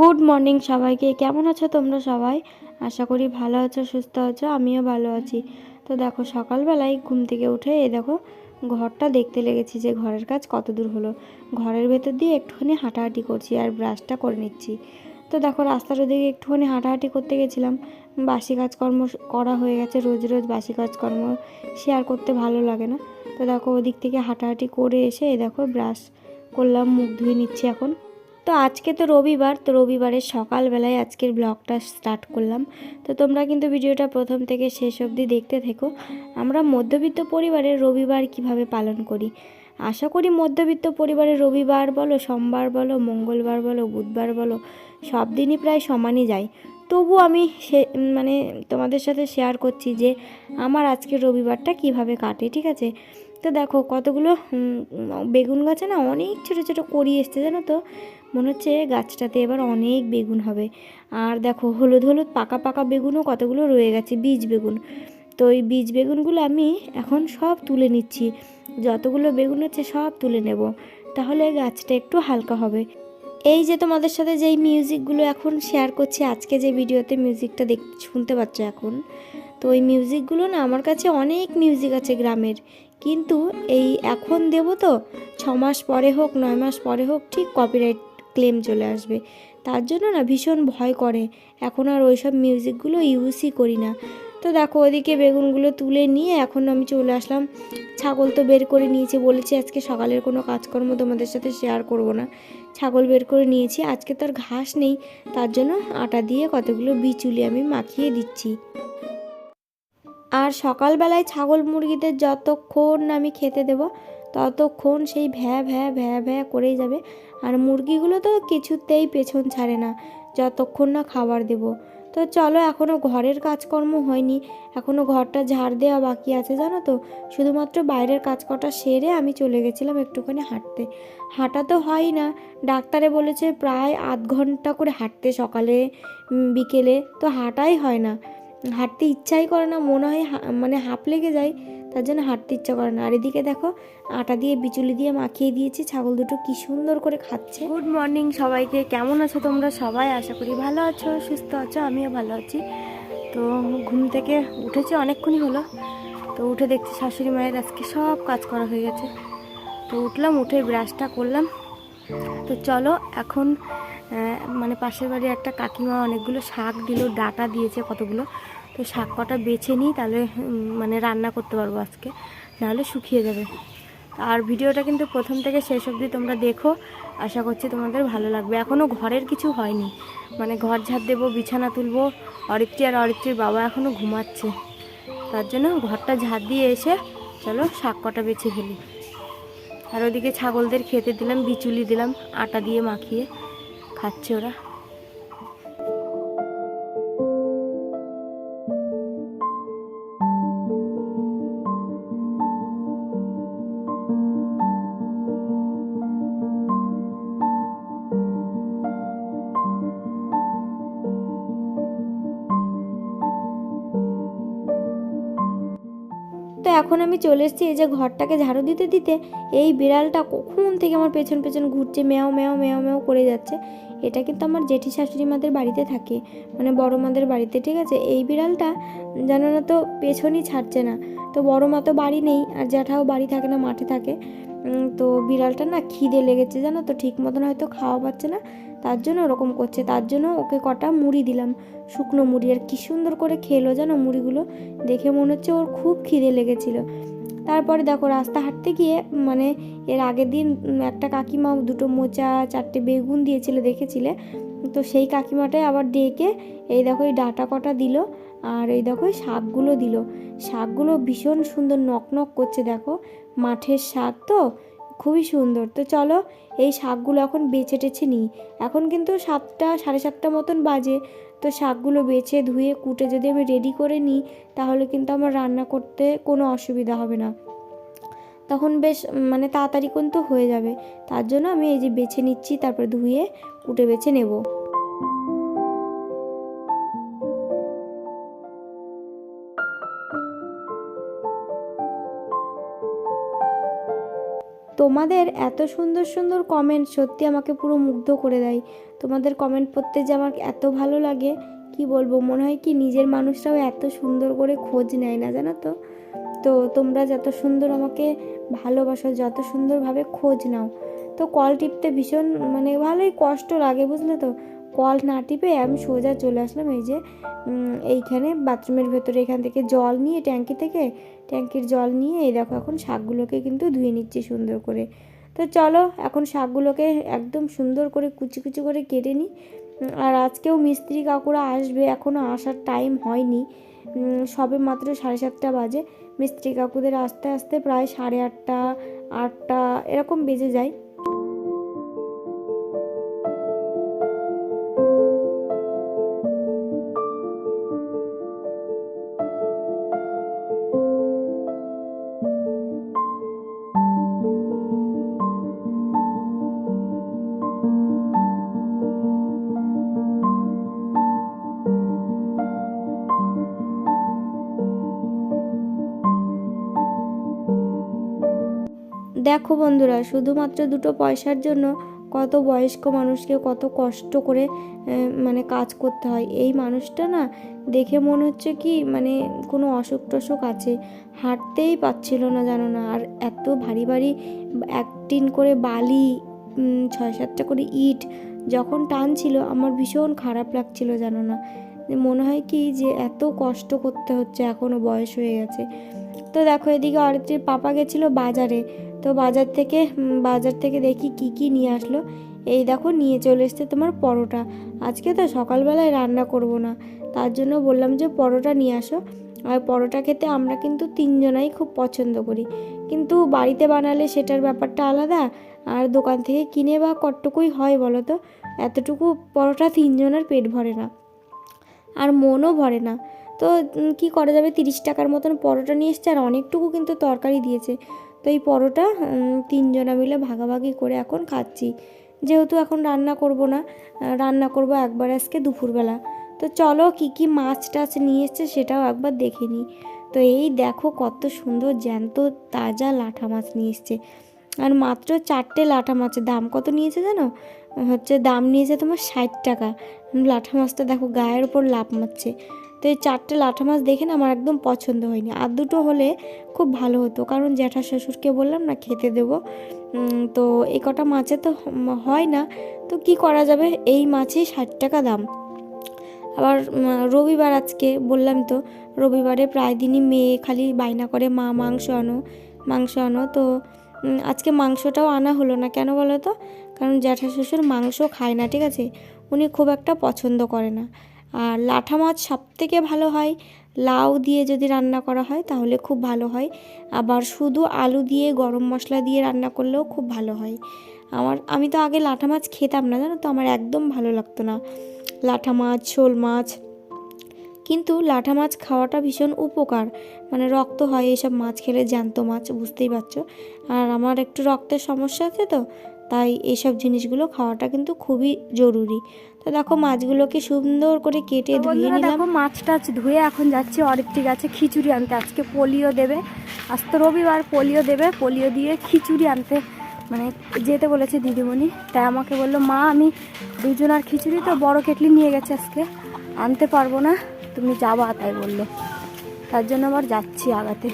Good morning সবাইকে। কেমন আছো তোমরা সবাই? আশা করি ভালো আছো, সুস্থ আছো, আমিও ভালো আছি। তো দেখো, সকালবেলায় ঘুম থেকে উঠে এই দেখো, ঘরটা দেখতে লেগেছি যে ঘরের কাজ কত দূর হলো। ঘরের ভেতর দিয়ে একটুখানি হাঁটাহাঁটি করছি আর ব্রাশটা করে নিচ্ছি। তো দেখো, রাস্তার ওদিকে একটুখানি হাঁটাহাঁটি করতে গেছিলাম। বাসি কাজকর্ম করা হয়ে গেছে, রোজ রোজ বাসি কাজকর্ম শেয়ার করতে ভালো লাগে না। তো দেখো, ওদিক থেকে হাঁটাহাঁটি করে এসে এই দেখো, ব্রাশ করলাম, মুখ ধুয়ে নিচ্ছি এখন। তো আজকে তো রবিবার, তো রবিবারের সকালবেলায় আজকের ব্লগটা স্টার্ট করলাম। তো তোমরা কিন্তু ভিডিওটা প্রথম থেকে শেষ অবধি দেখতে থেকো। আমরা মধ্যবিত্ত পরিবারের রবিবার কীভাবে পালন করি? আশা করি মধ্যবিত্ত পরিবারের রবিবার বলো, সোমবার বলো, মঙ্গলবার বলো, বুধবার বলো, সব দিনই প্রায় সমানই যায়। তবু আমি সে মানে তোমাদের সাথে শেয়ার করছি যে আমার আজকের রবিবারটা কীভাবে কাটে, ঠিক আছে? তো দেখো কতগুলো বেগুন গাছে না অনেক ছোটো ছোটো করি এসছে, জানো তো? মনে হচ্ছে গাছটাতে এবার অনেক বেগুন হবে। আর দেখো, হলুদ হলুদ পাকা পাকা বেগুনও কতগুলো রয়ে গেছে, বীজ বেগুন। তো ওই বীজ বেগুনগুলো আমি এখন সব তুলে নিচ্ছি। যতগুলো বেগুন হচ্ছে সব তুলে নেব। তাহলে গাছটা একটু হালকা হবে। এই যে তোমাদের সাথে যেই মিউজিকগুলো এখন শেয়ার করছি, আজকে যে ভিডিওতে মিউজিকটা দেখ, শুনতে পাচ্ছ এখন, তো ওই মিউজিকগুলো না আমার কাছে অনেক মিউজিক আছে গ্রামের। কিন্তু এই এখন দেব তো ছ মাস পরে হোক, নয় মাস পরে হোক, ঠিক কপিরাইট ক্লেম চলে আসবে। তার জন্য না ভীষণ ভয় করে। এখন আর ওইসব মিউজিকগুলো ইউজই করি না। তো দেখো ওদিকে বেগুনগুলো তুলে নিয়ে এখন আমি চলে আসলাম। ছাগল তো বের করে নিয়েছি বলেছি আজকে সকালের কোনো কাজকর্ম তোমাদের সাথে শেয়ার করব না। ছাগল বের করে নিয়েছি, আজকে তো আর ঘাস নেই। তার জন্য আটা দিয়ে কতগুলো বিচুলি আমি মাখিয়ে দিচ্ছি। আর সকালবেলায় ছাগল মুরগিদের যতক্ষণ আমি খেতে দেব ততক্ষণ সেই ভ্যা ভ্যা ভ্যা ভ্যা করেই যাবে। আর মুরগিগুলো তো কিছুতেই পেছন ছাড়ে না। যতক্ষণ না খাবার দেব। তো চলো এখনও ঘরের কাজকর্ম হয়নি। এখনও ঘরটা ঝাড় দেওয়া বাকি আছে, জানো তো? শুধুমাত্র বাইরের কাজ কটা সেরে আমি চলে গেছিলাম একটুখানি হাঁটতে। হাঁটা তো হয় না। ডাক্তারে বলেছে প্রায় আধ ঘণ্টা করে হাঁটতে সকালে বিকেলে। তো হাঁটাই হয় না। হাঁটতে ইচ্ছাই করে না। মনে হয় মানে হাঁপ লেগে যায়। তার জন্য হাঁটতে ইচ্ছা করে না। আর এদিকে দেখো, আটা দিয়ে বিচুলি দিয়ে মাখিয়ে দিয়েছি। ছাগল দুটো কি সুন্দর করে খাচ্ছে। গুড মর্নিং সবাইকে। কেমন আছো তোমরা সবাই? আশা করি ভালো আছো, সুস্থ আছো, আমিও ভালো আছি। তো ঘুম থেকে উঠেছি, অনেকক্ষণই হলো। তো উঠে দেখছি শাশুড়ি মায়ের আজকে সব কাজ করা হয়ে গেছে। তো উঠলাম, উঠে ব্রাশটা করলাম। তো চলো, এখন মানে পাশের বাড়ি একটা কাকিমা অনেকগুলো শাক দিল, ডাটা দিয়েছে কতগুলো। তো শাক কটা বেছে নিই, তাহলে মানে রান্না করতে পারব আজকে। নাহলে শুকিয়ে যাবে। আর ভিডিওটা কিন্তু প্রথম থেকে শেষ অবধি তোমরা দেখো। আশা করছি তোমাদের ভালো লাগবে। এখনও ঘরের কিছু হয়নি। মানে ঘর ঝাড় দেবো, বিছানা তুলবো। অরিত্রী আর অরিত্রীর বাবা এখনও ঘুমাচ্ছে। তার জন্য ঘরটা ঝাড় দিয়ে এসে চলো শাক কটা বেছে ফেলি। আর ওদিকে ছাগলদের খেতে দিলাম, বিচুলি দিলাম, আটা দিয়ে মাখিয়ে খাচ্ছে ওরা। এখন আমি চলে এসেছি, এই যে ঘরটাকে ঝাড়ু দিতে দিতে এই বিড়ালটা কখন থেকে আমার পেছন পেছন ঘুরছে মেও মেও মেও মেও করে যাচ্ছে। এটা কিন্তু আমার জেঠি শাশুড়ি মাদের বাড়িতে থাকে মানে বড় মাদের বাড়িতে, ঠিক আছে? এই বিড়ালটা জানো না তো পেছনই ছাড়ছে না। তো বড় মা তো বাড়ি নেই, আর জ্যাঠাও বাড়ি থাকে না, মাঠে থাকে। তো বিড়ালটা না খিদে লেগেছে জানো তো, ঠিক মতন হয়তো খাওয়া পাচ্ছে না। তার জন্য ওরকম করছে। তার জন্য ওকে কটা মুড়ি দিলাম। শুকনো মুড়ি। আর কি সুন্দর করে খেলো জানো মুড়িগুলো? দেখে মনে হচ্ছে ওর খুব খিদে লেগেছিল। তারপরে দেখো রাস্তা হাঁটতে গিয়ে মানে এর আগের দিন একটা কাকিমা দুটো মোচা, চারটে বেগুন দিয়েছিল দেখেছিলে? তো সেই কাকিমাটাই আবার ডেকে এই দেখো এই ডাটা কটা দিল আর এই দেখো শাকগুলো দিল। শাকগুলো ভীষণ সুন্দর নক নক করছে দেখো। মাঠের শাক তো? খুবই সুন্দর। তো চলো এই শাকগুলো এখন বেছে টেছে নিই এখন কিন্তু সাতটা, সাড়ে সাতটা মতন বাজে। তো শাকগুলো বেছে ধুয়ে, কুটে যদি আমি রেডি করে নিই তাহলে কিন্তু আমার রান্না করতে কোনো অসুবিধা হবে না। তখন বেশ মানে তাড়াতাড়ি কিন্তু হয়ে যাবে। তার জন্য আমি এই যে বেছে নিচ্ছি, তারপর ধুয়ে, কুটে বেছে নেব। তোমাদের এত সুন্দর সুন্দর কমেন্ট সত্যি আমাকে পুরো মুগ্ধ করে দেয়। তোমাদের কমেন্ট পড়তে যে আমার এত ভালো লাগে, কি বলব? মনে হয় কি নিজের মানুষরাও এত সুন্দর করে খোঁজ নেয় না, জানো তো? তো তোমরা যত সুন্দর আমাকে ভালোবাসো, যত সুন্দরভাবে খোঁজ নাও। তো কল টিপতে ভীষণ মানে ভালোই কষ্ট লাগে, বুঝলে তো? কল না টিপে আমি সোজা চলে আসলাম এই যে এইখানে বাথরুমের ভেতরে। এখান থেকে জল নিয়ে ট্যাঙ্কি থেকে, ট্যাঙ্কির জল নিয়ে এই দেখো এখন শাকগুলোকে কিন্তু ধুয়ে নিচ্ছি সুন্দর করে। তো চলো এখন শাকগুলোকে একদম সুন্দর করে কুচি কুচি করে কেটে নিই। আর আজকেও মিস্ত্রি কাকুরা আসবে এখনও আসার টাইম হয়নি। সবে মাত্র সাড়ে সাতটা বাজে। মিস্ত্রি কাকুদের আস্তে আস্তে প্রায় সাড়ে আটটা আটটা, এরকম বেজে যায়। দেখো বন্ধুরা, শুধুমাত্র দুটো পয়সার জন্য কত বয়স্ক মানুষকে কত কষ্ট করে মানে কাজ করতে হয়। এই মানুষটা না দেখে মনে হচ্ছে কি মানে কোনো অসুখ টসুখ আছে। হাঁটতেই পাচ্ছিল না জানো না, আর এত ভারী ভারী এক টিন করে বালি ছয় সাতটা করে ইট যখন টানছিল, আমার ভীষণ খারাপ লাগছিল জানো না। মনে হয় কি যে এত কষ্ট করতে হচ্ছে এখনও বয়স হয়ে গেছে। তো দেখো এদিকে অরিত্রীর পাপা গেছিল বাজারে। তো বাজার থেকে বাজার থেকে দেখি কি কি নিয়ে আসলো। এই দেখো, নিয়ে চলে এসছে তোমার পরোটা। আজকে তো সকালবেলায় রান্না করব না। তার জন্য বললাম যে পরোটা নিয়ে আসো। আর পরোটা খেতে আমরা কিন্তু তিনজনাই খুব পছন্দ করি। কিন্তু বাড়িতে বানালে সেটার ব্যাপারটা আলাদা। আর দোকান থেকে কিনে বা কতটুকুই হয় বলো তো? এতটুকু পরোটা তিনজনের পেট ভরে না। আর মনও ভরে না। তো কি করা যাবে? তিরিশ টাকার মতন পরোটা নিয়ে এসছে আর অনেকটুকু কিন্তু তরকারি দিয়েছে। তো এই পরোটা তিনজনা মিলে ভাগাভাগি করে এখন খাচ্ছি। যেহেতু এখন রান্না করব না রান্না করব একবার আজকে দুপুরবেলা। তো চলো কি কি মাছ টাছ নিয়ে এসছে সেটাও একবার দেখে নিই। তো এই দেখো কত সুন্দর জ্যান্ত তাজা লাঠা মাছ নিয়ে এসছে। আর মাত্র চারটে লাঠা মাছের দাম কত নিয়েছে জানো? হচ্ছে দাম নিয়েছে তোমার ষাট টাকা। লাঠা মাছটা দেখো গায়ের উপর লাভ মারছে। তো এই চারটে লাঠা মাছ দেখে না আমার একদম পছন্দ হয়নি। আর দুটো হলে খুব ভালো হতো, কারণ জ্যাঠা শ্বশুরকে বললাম না খেতে দেবো। তো এই কটা মাছে তো হয় না। তো কি করা যাবে? এই মাছেই ষাট টাকা দাম। আবার রবিবার আজকে বললাম তো, রবিবারে প্রায় দিনই মেয়ে খালি বায়না করে, মা মাংস আনো মাংস আনো। তো আজকে মাংসটাও আনা হলো না। কেন বলো তো? কারণ জ্যাঠা শ্বশুর মাংস খায় না, ঠিক আছে? উনি খুব একটা পছন্দ করে না। আর লাঠা মাছ সব থেকে ভালো হয়, লাউ দিয়ে যদি রান্না করা হয় তাহলে খুব ভালো হয়। আবার শুধু আলু দিয়ে, গরম মশলা দিয়ে রান্না করলেও খুব ভালো হয়। আমার, আমি তো আগে লাঠা মাছ খেতাম না, জানো তো? আমার একদম ভালো লাগতো না। লাঠা মাছ, শোল মাছ। কিন্তু লাঠা মাছ খাওয়াটা ভীষণ উপকার। মানে রক্ত হয়, এইসব মাছ খেলে, জ্যান্ত মাছ, বুঝতেই পারছ? আর আমার একটু রক্তের সমস্যা আছে তো, তাই এসব জিনিসগুলো খাওয়াটা কিন্তু খুবই জরুরি। তো দেখো মাছগুলোকে সুন্দর করে কেটে ধুয়ে দেখো মাছ টাছ ধুয়ে এখন যাচ্ছি অরিত্রী গাছে খিচুড়ি আনতে। আজকে পোলিও দেবে। আজ তো রবিবার পোলিও দেবে। পোলিও দিয়ে খিচুড়ি আনতে মানে যেতে বলেছে দিদিমণি। তাই আমাকে বলল মা আমি দুজন আর খিচুড়ি তো বড় কেটলি নিয়ে গেছে আজকে। আনতে পারব না তুমি যাবা তাই বলল। তার জন্য আবার যাচ্ছি আগাতে।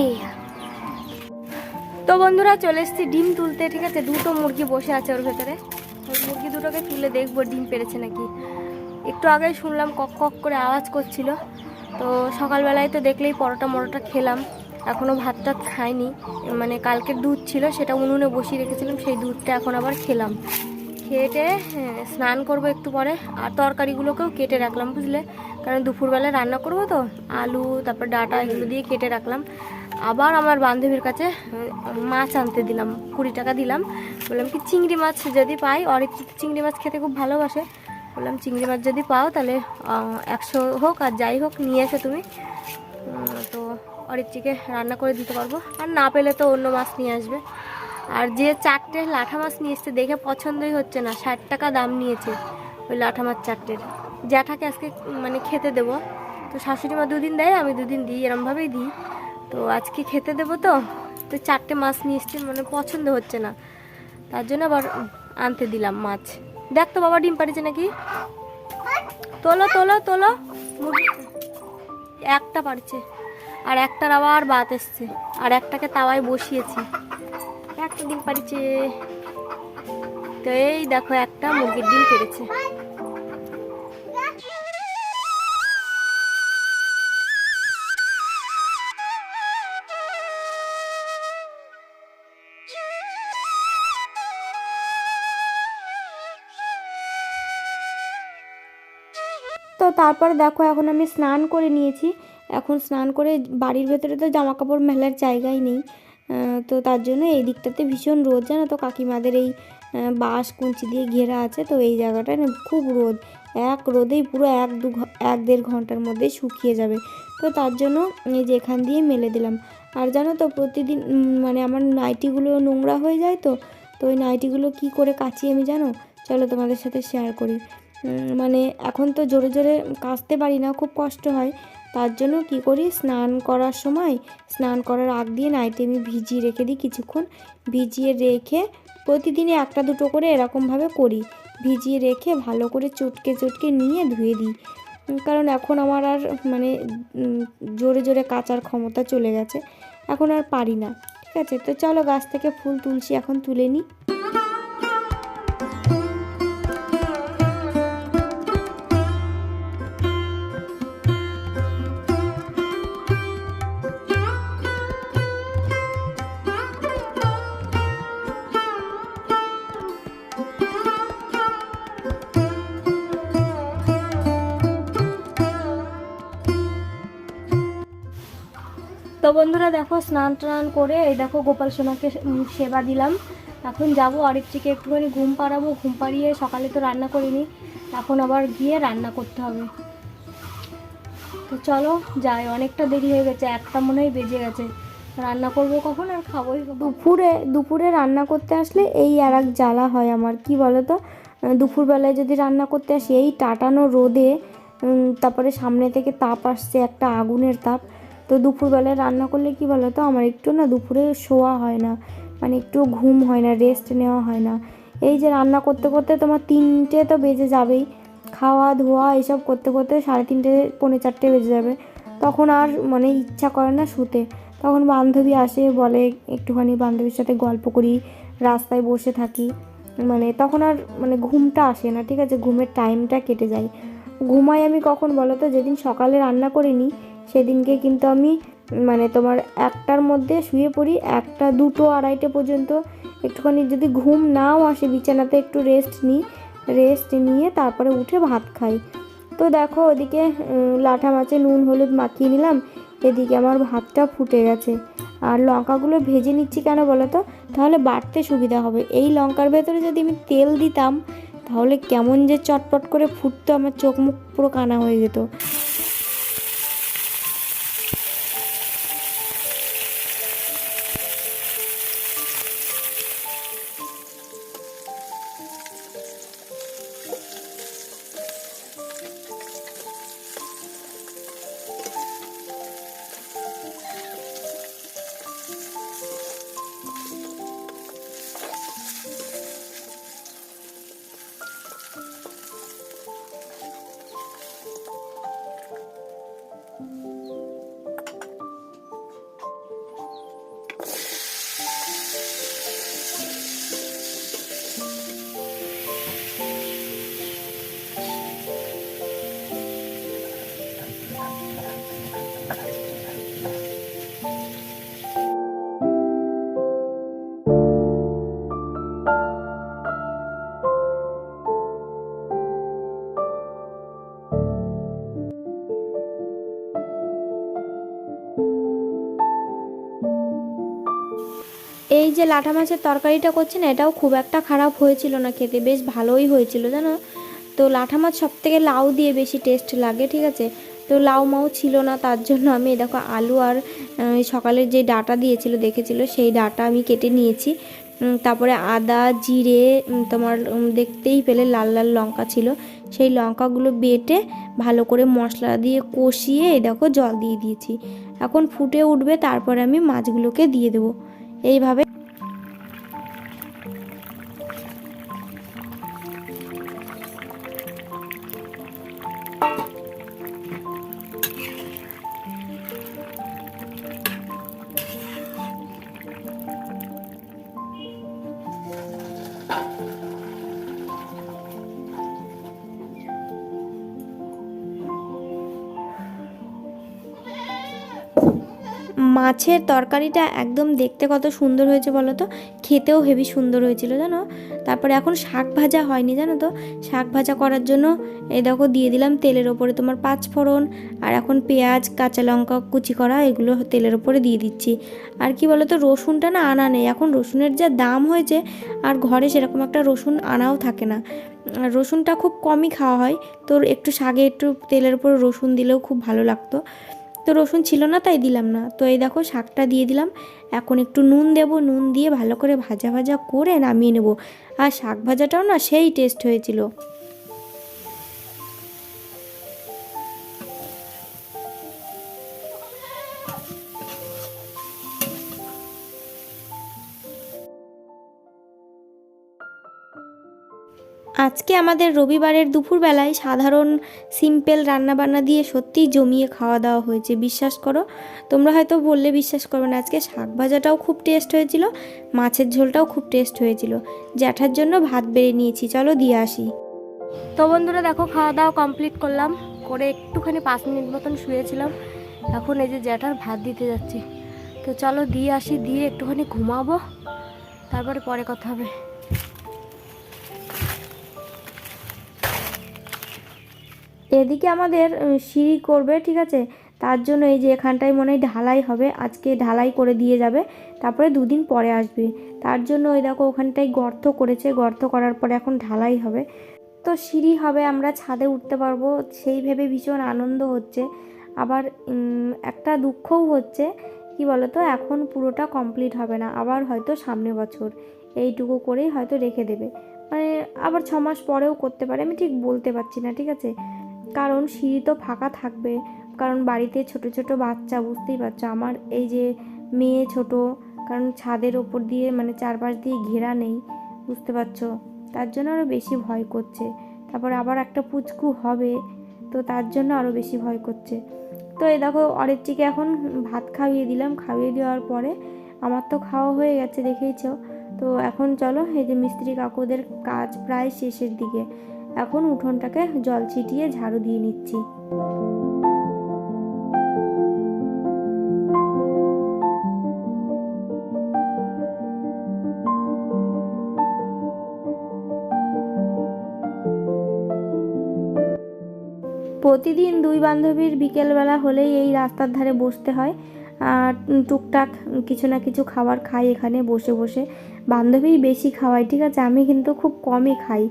এই তো বন্ধুরা চলে এসেছি ডিম তুলতে ঠিক আছে? দুটো মুরগি বসে আছে ওর ভেতরে। ওই মুরগি দুটোকে তুলে দেখব ডিম পেরেছে নাকি? একটু আগে শুনলাম কক কক করে আওয়াজ করছিল। তো সকালবেলায় তো দেখলেই পরোটা মরোটা খেলাম। এখনও ভাত টাত খাইনি। মানে কালকের দুধ ছিল সেটা উনুনে বসিয়ে রেখেছিলাম সেই দুধটা এখন আবার খেলাম। খেটে হ্যাঁ, স্নান করব একটু পরে। আর তরকারিগুলোকেও কেটে রাখলাম বুঝলে? কারণ দুপুরবেলা রান্না করব তো আলু তারপর ডাটা এগুলো দিয়ে কেটে রাখলাম। আবার আমার বান্ধবীর কাছে মাছ আনতে দিলাম, কুড়ি টাকা দিলাম। বললাম কি, চিংড়ি মাছ যদি পাই অরিত্রিত চিংড়ি মাছ খেতে খুব ভালোবাসে। বললাম, চিংড়ি মাছ যদি পাও তাহলে একশো হোক আর যাই হোক, নিয়ে এসে তুমি। তো অরিত্রিকে রান্না করে দিতে পারব। আর না পেলে তো অন্য মাছ নিয়ে আসবে। আর যে চারটে লাঠা মাছ নিয়ে এসছে, দেখে পছন্দই হচ্ছে না। ষাট টাকা দাম নিয়েছে ওই লাঠা মাছ চারটের। জ্যাঠাকে আজকে মানে খেতে দেবো। তো শাশুড়ি মা দুদিন দেয়, আমি দুদিন দিই, এরমভাবেই দিই। তো আজকে খেতে দেবো তো। তো চারটে মাছ নিয়ে এসছি মানে পছন্দ হচ্ছে না। তার জন্য আবার আনতে দিলাম মাছ। দেখ তো বাবা ডিম পাড়িছে নাকি? তোলো তোলো তোলো। একটা পারছে আর একটার আবার বাত এসছে। আর একটাকে তাওয়ায় বসিয়েছি। একটা ডিম পাড়িছে। তো এই দেখো একটা মুরগির ডিম পেড়েছে। তারপরে দেখো, এখন আমি স্নান করে নিয়েছি। এখন স্নান করে বাড়ির ভেতরে তো জামা কাপড় মেলার জায়গাই নেই। তো তার জন্য এই দিকটাতে ভীষণ রোদ, জানো তো? কাকিমাদের এই বাঁশ কুঞ্চি দিয়ে ঘেরা আছে, তো এই জায়গাটায় খুব রোদ। এক রোদেই পুরো এক দু এক দেড় ঘণ্টার মধ্যে শুকিয়ে যাবে। তো তার জন্য এই যে এখান দিয়ে মেলে দিলাম। আর জানো তো, প্রতিদিন মানে আমার নাইটিগুলো নোংরা হয়ে যায় তো তো ওই নাইটিগুলো কি করে কাচি আমি জানো? চলো তোমাদের সাথে শেয়ার করি। মানে এখন তো জোরে জোরে কাচতে পারি না, খুব কষ্ট হয়। তার জন্য কি করি? স্নান করার সময়, স্নান করার আগ দিয়ে নাইটি আমি ভিজিয়ে রেখে দিই কিছুক্ষণ। ভিজিয়ে রেখে প্রতিদিনে একটা দুটো করে এরকমভাবে করি। ভিজিয়ে রেখে ভালো করে চটকে চটকে নিয়ে ধুয়ে দিই। কারণ এখন আমার আর মানে জোরে জোরে কাচার ক্ষমতা চলে গেছে। এখন আর পারি না, ঠিক আছে? তো চলো গাছ থেকে ফুল তুলছি, এখন তুলে নিই। তো বন্ধুরা দেখো স্নান টান করে এই দেখো গোপাল সোনাকে সেবা দিলাম। এখন যাব অরিত্রিকে একটুখানি ঘুম পাড়াবো। ঘুম পাড়িয়ে সকালে তো রান্না করিনি, এখন আবার গিয়ে রান্না করতে হবে। তো চলো, যাই, অনেকটা দেরি হয়ে গেছে, একটা মনে হয় বেজে গেছে। রান্না করব কখন আর খাবোই দুপুরে দুপুরে রান্না করতে আসলে এই আর এক জ্বালা হয় আমার, কি বলো তো দুপুরবেলায় যদি রান্না করতে আসি, এই টাটানো রোদে তারপরে সামনে থেকে তাপ আসছে, একটা আগুনের তাপ। তো দুপুরবেলায় রান্না করলে কি বলো তো আমার একটু না দুপুরে শোয়া হয় না। মানে একটু ঘুম হয় না রেস্ট নেওয়া হয় না। এই যে রান্না করতে করতে তোমার তিনটে তো বেজে যাবেই। খাওয়া ধোয়া এসব করতে করতে সাড়ে তিনটে, পৌনে চারটে বেজে যাবে। তখন আর মানে ইচ্ছা করে না শুতে। তখন বান্ধবী আসে, বলে একটুখানি বান্ধবীর সাথে গল্প করি, রাস্তায় বসে থাকি। মানে তখন আর মানে ঘুমটা আসে না, ঠিক আছে? ঘুমের টাইমটা কেটে যায়। ঘুমাই আমি কখন বলো তো যেদিন সকালে রান্না করিনি সেদিনকে কিন্তু আমি মানে তোমার একটার মধ্যে শুয়ে পড়ি, একটা, দুটো, আড়াইটে পর্যন্ত। একটুখানি যদি ঘুম নাও আসে বিছানাতে একটু রেস্ট নিই রেস্ট নিয়ে তারপরে উঠে ভাত খাই। তো দেখো ওদিকে লাঠা মাছে নুন, হলুদ মাখিয়ে নিলাম, এদিকে আমার ভাতটা ফুটে গেছে। আর লঙ্কাগুলো ভেজে নিচ্ছি কেন বলো তো তাহলে বাটতে সুবিধা হবে। এই লঙ্কার ভেতরে যদি আমি তেল দিতাম, তাহলে কেমন যে চটপট করে ফুটতো, আমার চোখ মুখ পুরো কানা হয়ে যেত। লাটা মাছের তরকারিটা করছি না, এটাও খুব একটা খারাপ হয়েছিল না খেতে, বেশ ভালোই হয়েছিল, জানো? তো লাঠা মাছ সব থেকে লাউ দিয়ে বেশি টেস্ট লাগে, ঠিক আছে? তো লাউ মাও ছিল না, তার জন্য আমি দেখো আলু আর সকালের যে ডাটা দিয়েছিল, দেখেছিল, সেই ডাটা আমি কেটে নিয়েছি। তারপরে আদা, জিরে তোমার দেখতেই পেলে লাল লাল লঙ্কা ছিল। সেই লঙ্কাগুলো বেটে ভালো করে মশলা দিয়ে কষিয়ে দেখো জল দিয়ে দিয়েছি। এখন ফুটে উঠবে, তারপরে আমি মাছগুলোকে দিয়ে দেবো। এইভাবে মাছের তরকারিটা একদম দেখতে কত সুন্দর হয়েছে বলো তো? খেতেও হেভি সুন্দর হয়েছিল জানো? তারপরে এখন শাক ভাজা হয়নি, জানো তো? শাক ভাজা করার জন্য এই দেখো দিয়ে দিলাম তেলের ওপরে তোমার পাঁচ ফোড়ন আর এখন পেঁয়াজ, কাঁচা লঙ্কা কুচি করা, এগুলো তেলের ওপরে দিয়ে দিচ্ছি। আর কি বলো তো রসুনটা না আনা নেই। এখন রসুনের যা দাম হয়েছে, আর ঘরে সেরকম একটা রসুন আনাও থাকে না। আর রসুনটা খুব কমই খাওয়া হয়। তোর একটু শাগে একটু তেলের উপরে রসুন দিলেও খুব ভালো লাগতো। তো রসুন ছিল না, তাই দিলাম না। তো এই দেখো শাকটা দিয়ে দিলাম। এখন একটু নুন দেব, নুন দিয়ে ভালো করে ভাজা ভাজা করে নামিয়ে নেব। আর শাক ভাজাটাও না সেই টেস্ট হয়েছিল। আজকে আমাদের রবিবারের দুপুরবেলায় সাধারণ সিম্পল রান্নাবান্না দিয়ে সত্যিই জমিয়ে খাওয়া দাওয়া হয়েছে, বিশ্বাস করো। তোমরা হয়তো বললে বিশ্বাস করবে না, আজকে শাক ভাজাটাও খুব টেস্ট হয়েছিল, মাছের ঝোলটাও খুব টেস্ট হয়েছিল। জ্যাঠার জন্য ভাত বেড়ে নিয়েছি, চলো দিয়ে আসি। তো বন্ধুরা দেখো, খাওয়া দাওয়া কমপ্লিট করলাম, করে একটুখানি পাঁচ মিনিট মতন শুয়েছিলাম। এখন এই যে জ্যাঠার ভাত দিতে যাচ্ছি। তো চলো দিয়ে আসি, দিয়ে একটুখানি ঘুমাবো, তারপরে পরে কথা হবে। এদিকে আমাদের সিঁড়ি করবে, ঠিক আছে? তার জন্য এই যে এখানটায় মনে হয় ঢালাই হবে, আজকে ঢালাই করে দিয়ে যাবে, তারপরে দুদিন পরে আসবে। তার জন্য ওই দেখো ওখানটায় গর্ত করেছে, গর্ত করার পরে এখন ঢালাই হবে। তো সিঁড়ি হবে, আমরা ছাদে উঠতে পারব, সেই ভেবে ভীষণ আনন্দ হচ্ছে। আবার একটা দুঃখও হচ্ছে, কি বলতো, এখন পুরোটা কমপ্লিট হবে না, আবার হয়তো সামনে বছর। এইটুকু করেই হয়তো রেখে দেবে। মানে আবার ছ মাস পরেও করতে পারে, আমি ঠিক বলতে পারছি না, ঠিক আছে? কারণ সিঁড়ি তো ফাঁকা থাকবে। কারণ বাড়িতে ছোট ছোট বাচ্চা, বুঝতেই পারছ? আমার এই যে মেয়ে ছোট, কারণ ছাদের ওপর দিয়ে মানে চারপাশ দিয়ে ঘেরা নেই, বুঝতে পারছ? তার জন্য আরও বেশি ভয় করছে। তারপর আবার একটা পুচকু হবে, তো তার জন্য আরও বেশি ভয় করছে। তো এই দেখো অরেচ্চিকে এখন ভাত খাইয়ে দিলাম। খাইয়ে দেওয়ার পরে আমার তো খাওয়া হয়ে গেছে, দেখেইছ? তো এখন চলো, এই যে মিস্ত্রি কাকুদের কাজ প্রায় শেষের দিকে। এখন উঠোনটাকে জল ছিটিয়ে ঝাড়ু দিয়ে নিচ্ছি। প্রতিদিন দুই বান্ধবীর বিকেলবেলা হলেই এই রাস্তার ধারে বসতে হয়। আর টুকটাক কিছু না কিছু খাবার খাই এখানে বসে বসে। বান্ধবী বেশি খাওয়াই ঠিক আছে? আমি কিন্তু খুব কমই খাই।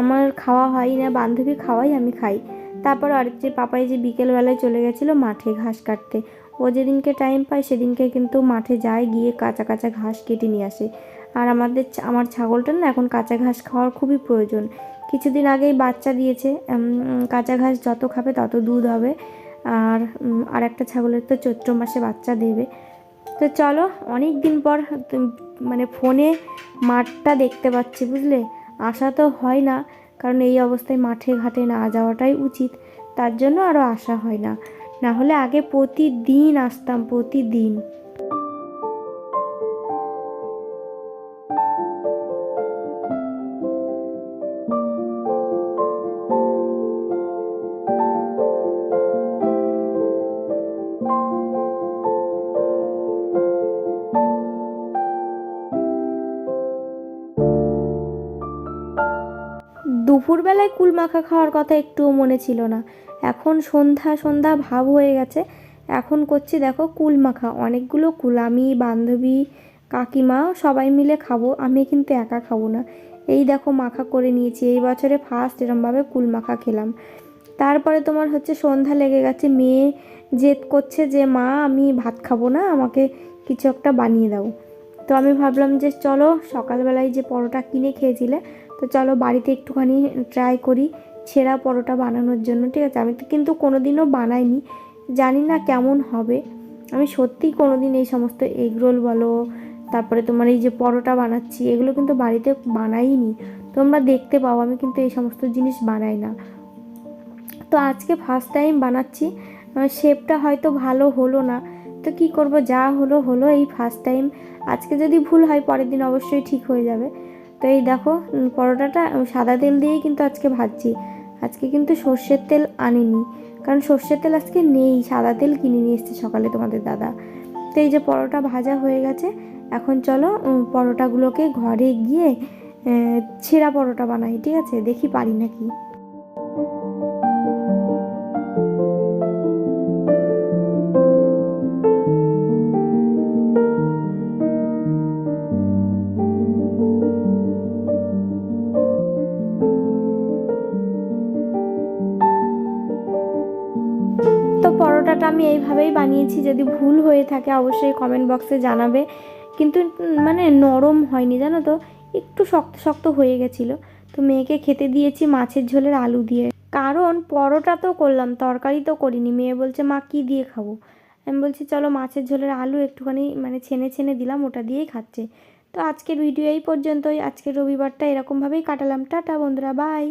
আমার খাওয়া হয় না বান্ধবী খাওয়াই আমি খাই। তারপর আর যে পাপাই যে বিকেলবেলায় চলে গেছিল মাঠে ঘাস কাটতে। ও যেদিনকে টাইম পায় সেদিনকে কিন্তু মাঠে যায়, গিয়ে কাঁচা কাঁচা ঘাস কেটে নিয়ে আসে। আর আমাদের আমার ছাগলটার না এখন কাঁচা ঘাস খাওয়ার খুবই প্রয়োজন। কিছুদিন আগেই বাচ্চা দিয়েছে কাঁচা ঘাস যত খাবে তত দুধ হবে। আর আর একটা ছাগলের তো চৈত্র মাসে বাচ্চা দেবে। তো চলো অনেক দিন পর মানে ফোনে মাঠটা দেখতে পাচ্ছি, বুঝলে? আসা তো হয় না, কারণ এই অবস্থায় মাঠে ঘাটে না যাওয়াটাই উচিত। তার জন্য আরও আসা হয় না। না হলে আগে প্রতিদিন আসতাম, প্রতিদিন। দুপুরবেলায় কুল মাখা খাওয়ার কথা একটুও মনে ছিল না। এখন সন্ধ্যা সন্ধ্যা ভাব হয়ে গেছে। এখন করছি, দেখো কুল মাখা অনেকগুলো কুল আমি বান্ধবী, কাকিমা, সবাই মিলে খাব। আমি কিন্তু একা খাব না। এই দেখো, মাখা করে নিয়েছি। এই বছরে ফার্স্ট এরমভাবে কুল মাখা খেলাম। তারপরে তোমার হচ্ছে সন্ধ্যা লেগে গেছে। মেয়ে জেদ করছে যে, মা, আমি ভাত খাব না, আমাকে কিছু একটা বানিয়ে দাও। তো আমি ভাবলাম যে, চলো, সকালবেলায় যে পরোটা কিনে খেয়েছিলে তো চলো বাড়িতে একটুখানি ট্রাই করি ছেঁড়া পরোটা বানানোর জন্য, ঠিক আছে? আমি তো কিন্তু কোনোদিনও বানাইনি, জানি না কেমন হবে। আমি সত্যিই কোনোদিন এই সমস্ত এগ রোল বলো, তারপরে তোমার এই যে পরোটা বানাচ্ছি, এগুলো কিন্তু বাড়িতে বানাইনি। তোমরা দেখতে পাও, আমি কিন্তু এই সমস্ত জিনিস বানাই না। তো আজকে ফার্স্ট টাইম বানাচ্ছি শেপটা হয়তো ভালো হলো না। তো কি করব, যা হলো হলো এই ফার্স্ট টাইম আজকে যদি ভুল হয়, পরের দিন অবশ্যই ঠিক হয়ে যাবে। তো এই দেখো পরোটাটা সাদা তেল দিয়েই কিন্তু আজকে ভাজছি। আজকে কিন্তু সর্ষের তেল আনিনি। কারণ সর্ষের তেল আজকে নেই, সাদা তেল কিনে নিয়ে এসছে সকালে তোমাদের দাদা। তো এই যে পরোটা ভাজা হয়ে গেছে, এখন চলো পরোটাগুলোকে ঘরে গিয়ে ছেঁড়া পরোটা বানাই, ঠিক আছে? দেখি পারি নাকি? এইভাবেই বানিয়েছি, যদি ভুল হয়ে থাকে অবশ্যই কমেন্ট বক্সে জানাবে। কিন্তু মানে নরম হয়নি, জানো তো? একটু শক্ত শক্ত হয়ে গেছিল। তো মেয়েকে খেতে দিয়েছি মাছের ঝোলের আলু দিয়ে। কারণ পরোটা তো করলাম, তরকারি তো করিনি। মেয়ে বলছে, মা, কী দিয়ে খাব? আমি বলছি, চলো মাছের ঝোলের আলু একটুখানি মানে ছেনে ছেনে দিলাম, ওটা দিয়েই খাচ্ছে। তো আজকের ভিডিও এই পর্যন্তই। আজকের রবিবারটা এরকমভাবেই কাটালাম। টাটা বন্ধুরা বাই